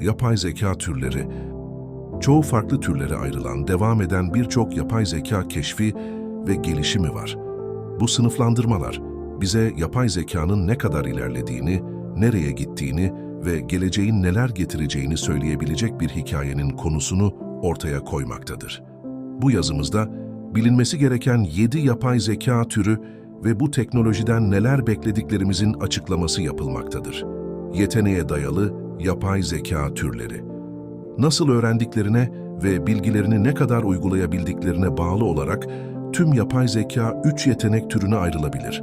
Yapay zeka türleri Çoğu farklı türlere ayrılan, devam eden birçok yapay zeka keşfi ve gelişimi var. Bu sınıflandırmalar bize yapay zekanın ne kadar ilerlediğini, nereye gittiğini ve geleceğin neler getireceğini söyleyebilecek bir hikayenin konusunu ortaya koymaktadır. Bu yazımızda bilinmesi gereken 7 yapay zeka türü ve bu teknolojiden neler beklediklerimizin açıklaması yapılmaktadır. Yeteneğe dayalı yapay zeka türleri. Nasıl öğrendiklerine ve bilgilerini ne kadar uygulayabildiklerine bağlı olarak tüm yapay zeka 3 yetenek türüne ayrılabilir.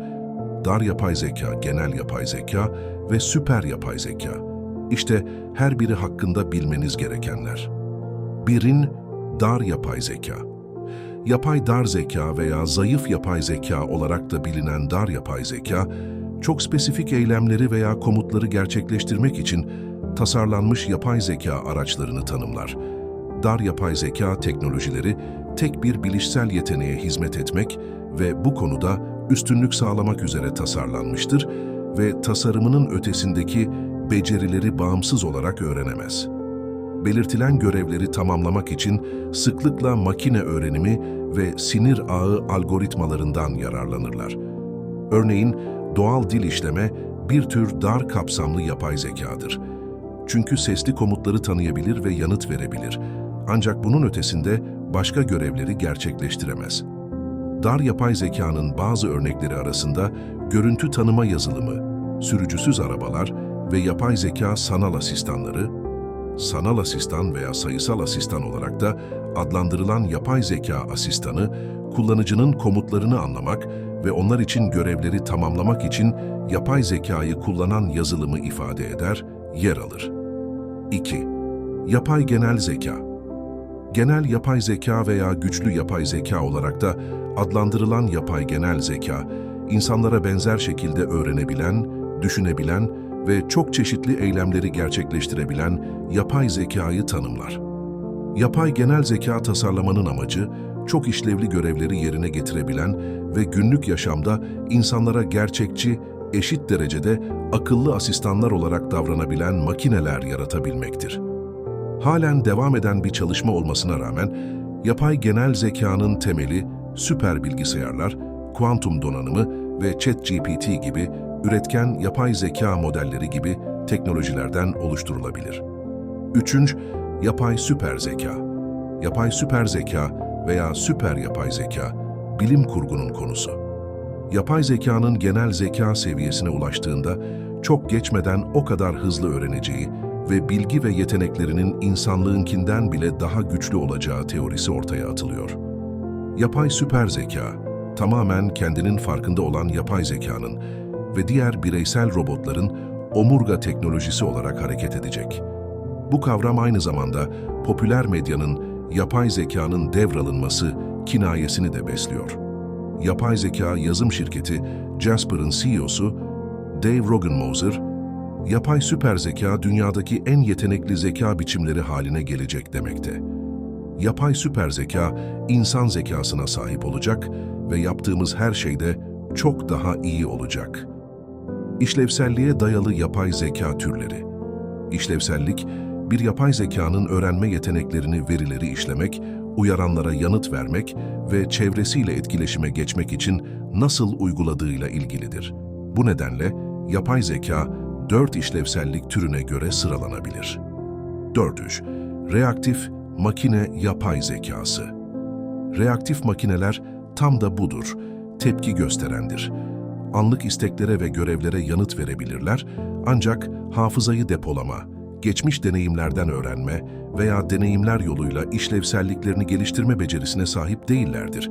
Dar yapay zeka, genel yapay zeka ve süper yapay zeka. İşte her biri hakkında bilmeniz gerekenler. Birin dar yapay zeka. Yapay dar zeka veya zayıf yapay zeka olarak da bilinen dar yapay zeka, çok spesifik eylemleri veya komutları gerçekleştirmek için tasarlanmış yapay zeka araçlarını tanımlar. Dar yapay zeka teknolojileri tek bir bilişsel yeteneğe hizmet etmek ve bu konuda üstünlük sağlamak üzere tasarlanmıştır ve tasarımının ötesindeki becerileri bağımsız olarak öğrenemez. Belirtilen görevleri tamamlamak için sıklıkla makine öğrenimi ve sinir ağı algoritmalarından yararlanırlar. Örneğin doğal dil işleme bir tür dar kapsamlı yapay zekadır. Çünkü sesli komutları tanıyabilir ve yanıt verebilir. Ancak bunun ötesinde başka görevleri gerçekleştiremez. Dar yapay zekanın bazı örnekleri arasında görüntü tanıma yazılımı, sürücüsüz arabalar ve yapay zeka sanal asistanları, sanal asistan veya sayısal asistan olarak da adlandırılan yapay zeka asistanı, kullanıcının komutlarını anlamak ve onlar için görevleri tamamlamak için yapay zekayı kullanan yazılımı ifade eder, yer alır. 2. Yapay genel zeka Genel yapay zeka veya güçlü yapay zeka olarak da adlandırılan yapay genel zeka, insanlara benzer şekilde öğrenebilen, düşünebilen ve çok çeşitli eylemleri gerçekleştirebilen yapay zekayı tanımlar. Yapay genel zeka tasarlamanın amacı, çok işlevli görevleri yerine getirebilen ve günlük yaşamda insanlara gerçekçi, eşit derecede akıllı asistanlar olarak davranabilen makineler yaratabilmektir. Halen devam eden bir çalışma olmasına rağmen, yapay genel zekanın temeli süper bilgisayarlar, kuantum donanımı ve ChatGPT gibi üretken yapay zeka modelleri gibi teknolojilerden oluşturulabilir. Üçüncü, yapay süper zeka. Yapay süper zeka veya süper yapay zeka, bilim kurgunun konusu. Yapay zekanın genel zeka seviyesine ulaştığında çok geçmeden o kadar hızlı öğreneceği ve bilgi ve yeteneklerinin insanlığınkinden bile daha güçlü olacağı teorisi ortaya atılıyor. Yapay süper zeka, tamamen kendinin farkında olan yapay zekanın ve diğer bireysel robotların omurga teknolojisi olarak hareket edecek. Bu kavram aynı zamanda popüler medyanın yapay zekanın devralınması kinayesini de besliyor. Yapay zeka yazım şirketi Jasper'ın CEO'su Dave Rogenmoser, yapay süper zeka dünyadaki en yetenekli zeka biçimleri haline gelecek demekte. Yapay süper zeka insan zekasına sahip olacak ve yaptığımız her şeyde çok daha iyi olacak. İşlevselliğe dayalı yapay zeka türleri. İşlevsellik, bir yapay zekanın öğrenme yeteneklerini verileri işlemek, uyaranlara yanıt vermek ve çevresiyle etkileşime geçmek için nasıl uyguladığıyla ilgilidir. Bu nedenle yapay zeka dört işlevsellik türüne göre sıralanabilir. 4. Reaktif makine yapay zekası. Reaktif makineler tam da budur, tepki gösterendir. Anlık isteklere ve görevlere yanıt verebilirler ancak hafızayı depolama, geçmiş deneyimlerden öğrenme veya deneyimler yoluyla işlevselliklerini geliştirme becerisine sahip değillerdir.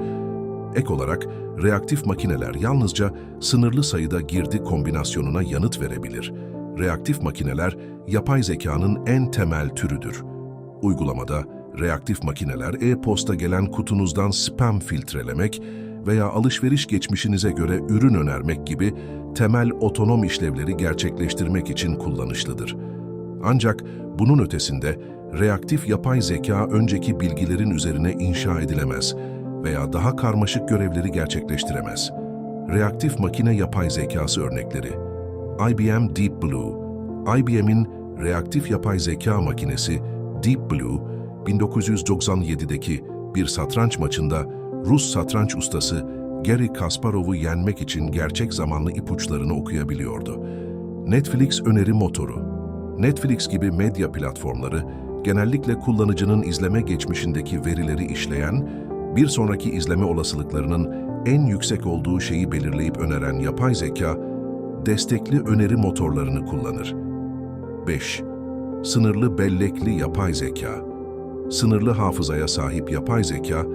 Ek olarak reaktif makineler yalnızca sınırlı sayıda girdi kombinasyonuna yanıt verebilir. Reaktif makineler yapay zekanın en temel türüdür. Uygulamada reaktif makineler e-posta gelen kutunuzdan spam filtrelemek veya alışveriş geçmişinize göre ürün önermek gibi temel otonom işlevleri gerçekleştirmek için kullanışlıdır. Ancak bunun ötesinde reaktif yapay zeka önceki bilgilerin üzerine inşa edilemez veya daha karmaşık görevleri gerçekleştiremez. Reaktif makine yapay zekası örnekleri IBM Deep Blue, IBM'in reaktif yapay zeka makinesi Deep Blue, 1997'deki bir satranç maçında Rus satranç ustası Gary Kasparov'u yenmek için gerçek zamanlı ipuçlarını okuyabiliyordu. Netflix öneri motoru. Netflix gibi medya platformları genellikle kullanıcının izleme geçmişindeki verileri işleyen, bir sonraki izleme olasılıklarının en yüksek olduğu şeyi belirleyip öneren yapay zeka, destekli öneri motorlarını kullanır. 5. Sınırlı bellekli yapay zeka. Sınırlı hafızaya sahip yapay zeka,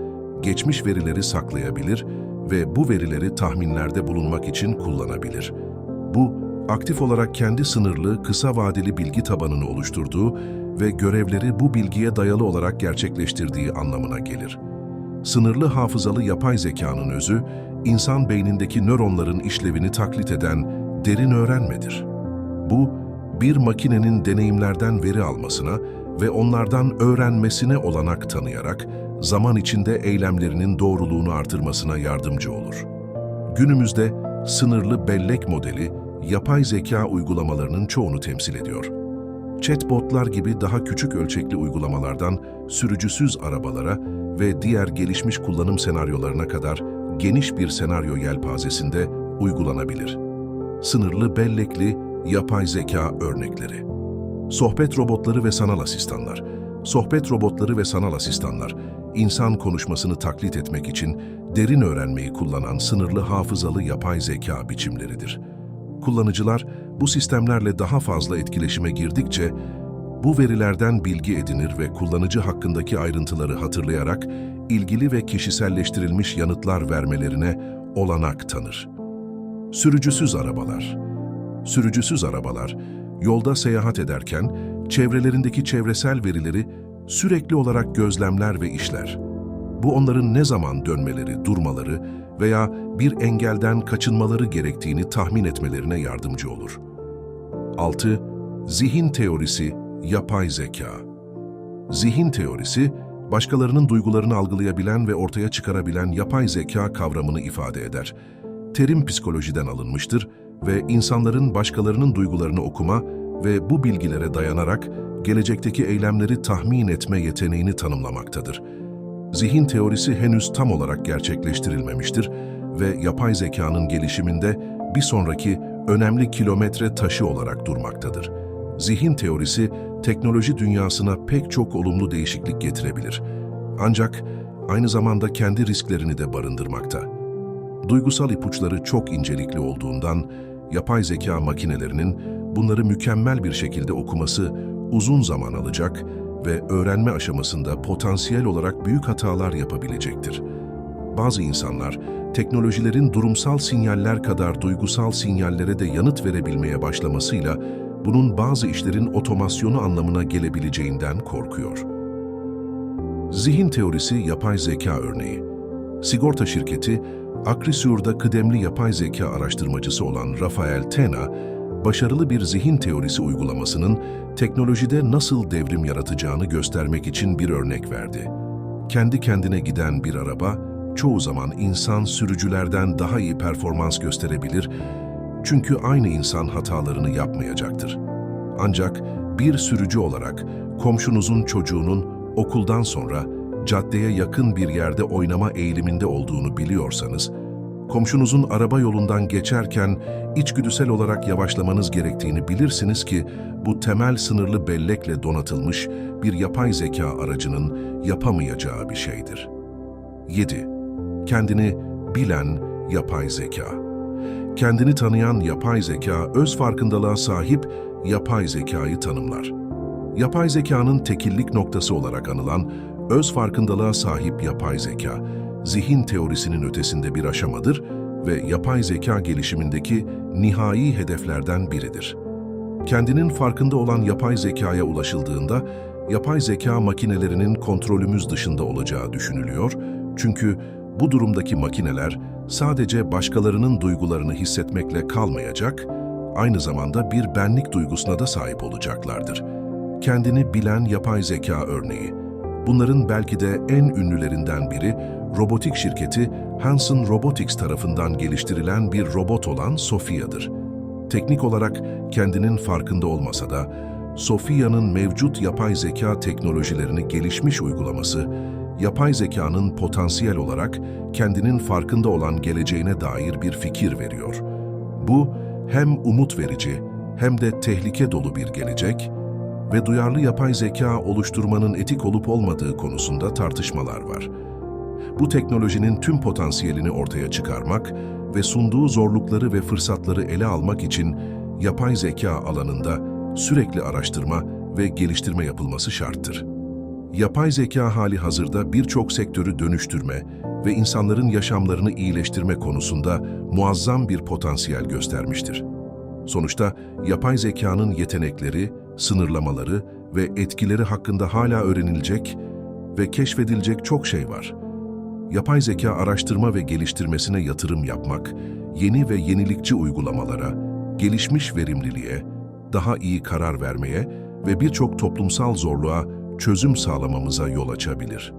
geçmiş verileri saklayabilir ve bu verileri tahminlerde bulunmak için kullanabilir. Bu, aktif olarak kendi sınırlı, kısa vadeli bilgi tabanını oluşturduğu ve görevleri bu bilgiye dayalı olarak gerçekleştirdiği anlamına gelir. Sınırlı hafızalı yapay zekanın özü, insan beynindeki nöronların işlevini taklit eden derin öğrenmedir. Bu, bir makinenin deneyimlerden veri almasına ve onlardan öğrenmesine olanak tanıyarak, zaman içinde eylemlerinin doğruluğunu artırmasına yardımcı olur. Günümüzde sınırlı bellek modeli, yapay zeka uygulamalarının çoğunu temsil ediyor. Chatbotlar gibi daha küçük ölçekli uygulamalardan sürücüsüz arabalara ve diğer gelişmiş kullanım senaryolarına kadar geniş bir senaryo yelpazesinde uygulanabilir. Sınırlı bellekli yapay zeka örnekleri. Sohbet robotları ve sanal asistanlar. Sohbet robotları ve sanal asistanlar, insan konuşmasını taklit etmek için derin öğrenmeyi kullanan sınırlı hafızalı yapay zeka biçimleridir. Kullanıcılar bu sistemlerle daha fazla etkileşime girdikçe bu verilerden bilgi edinir ve kullanıcı hakkındaki ayrıntıları hatırlayarak ilgili ve kişiselleştirilmiş yanıtlar vermelerine olanak tanır. Sürücüsüz arabalar Sürücüsüz arabalar, yolda seyahat ederken çevrelerindeki çevresel verileri sürekli olarak gözlemler ve işler. Bu onların ne zaman dönmeleri, durmaları veya bir engelden kaçınmaları gerektiğini tahmin etmelerine yardımcı olur. 6. Zihin teorisi, yapay zeka. Zihin teorisi, başkalarının duygularını algılayabilen ve ortaya çıkarabilen yapay zeka kavramını ifade eder. Terim psikolojiden alınmıştır ve insanların başkalarının duygularını okuma ve bu bilgilere dayanarak gelecekteki eylemleri tahmin etme yeteneğini tanımlamaktadır. Zihin teorisi henüz tam olarak gerçekleştirilmemiştir ve yapay zekanın gelişiminde bir sonraki önemli kilometre taşı olarak durmaktadır. Zihin teorisi teknoloji dünyasına pek çok olumlu değişiklik getirebilir. Ancak aynı zamanda kendi risklerini de barındırmakta. Duygusal ipuçları çok incelikli olduğundan yapay zeka makinelerinin bunları mükemmel bir şekilde okuması uzun zaman alacak ve öğrenme aşamasında potansiyel olarak büyük hatalar yapabilecektir. Bazı insanlar, teknolojilerin durumsal sinyaller kadar duygusal sinyallere de yanıt verebilmeye başlamasıyla bunun bazı işlerin otomasyonu anlamına gelebileceğinden korkuyor. Zihin teorisi yapay zeka örneği. Sigorta şirketi, Acrisure'da kıdemli yapay zeka araştırmacısı olan Rafael Tena, başarılı bir zihin teorisi uygulamasının teknolojide nasıl devrim yaratacağını göstermek için bir örnek verdi. Kendi kendine giden bir araba, çoğu zaman insan sürücülerden daha iyi performans gösterebilir çünkü aynı insan hatalarını yapmayacaktır. Ancak bir sürücü olarak komşunuzun çocuğunun okuldan sonra caddeye yakın bir yerde oynama eğiliminde olduğunu biliyorsanız, komşunuzun araba yolundan geçerken içgüdüsel olarak yavaşlamanız gerektiğini bilirsiniz ki bu temel sınırlı bellekle donatılmış bir yapay zeka aracının yapamayacağı bir şeydir. 7. Kendini bilen yapay zeka. Kendini tanıyan yapay zeka öz farkındalığa sahip yapay zekayı tanımlar. Yapay zekanın tekillik noktası olarak anılan öz farkındalığa sahip yapay zeka, zihin teorisinin ötesinde bir aşamadır ve yapay zeka gelişimindeki nihai hedeflerden biridir. Kendinin farkında olan yapay zekaya ulaşıldığında, yapay zeka makinelerinin kontrolümüz dışında olacağı düşünülüyor çünkü bu durumdaki makineler sadece başkalarının duygularını hissetmekle kalmayacak, aynı zamanda bir benlik duygusuna da sahip olacaklardır. Kendini bilen yapay zeka örneği. Bunların belki de en ünlülerinden biri, robotik şirketi Hanson Robotics tarafından geliştirilen bir robot olan Sophia'dır. Teknik olarak kendinin farkında olmasa da, Sofia'nın mevcut yapay zeka teknolojilerini gelişmiş uygulaması, yapay zekanın potansiyel olarak kendinin farkında olan geleceğine dair bir fikir veriyor. Bu hem umut verici hem de tehlike dolu bir gelecek ve duyarlı yapay zeka oluşturmanın etik olup olmadığı konusunda tartışmalar var. Bu teknolojinin tüm potansiyelini ortaya çıkarmak ve sunduğu zorlukları ve fırsatları ele almak için yapay zeka alanında sürekli araştırma ve geliştirme yapılması şarttır. Yapay zeka hali hazırda birçok sektörü dönüştürme ve insanların yaşamlarını iyileştirme konusunda muazzam bir potansiyel göstermiştir. Sonuçta yapay zekanın yetenekleri, sınırlamaları ve etkileri hakkında hala öğrenilecek ve keşfedilecek çok şey var. Yapay zeka araştırma ve geliştirmesine yatırım yapmak, yeni ve yenilikçi uygulamalara, gelişmiş verimliliğe, daha iyi karar vermeye ve birçok toplumsal zorluğa çözüm sağlamamıza yol açabilir.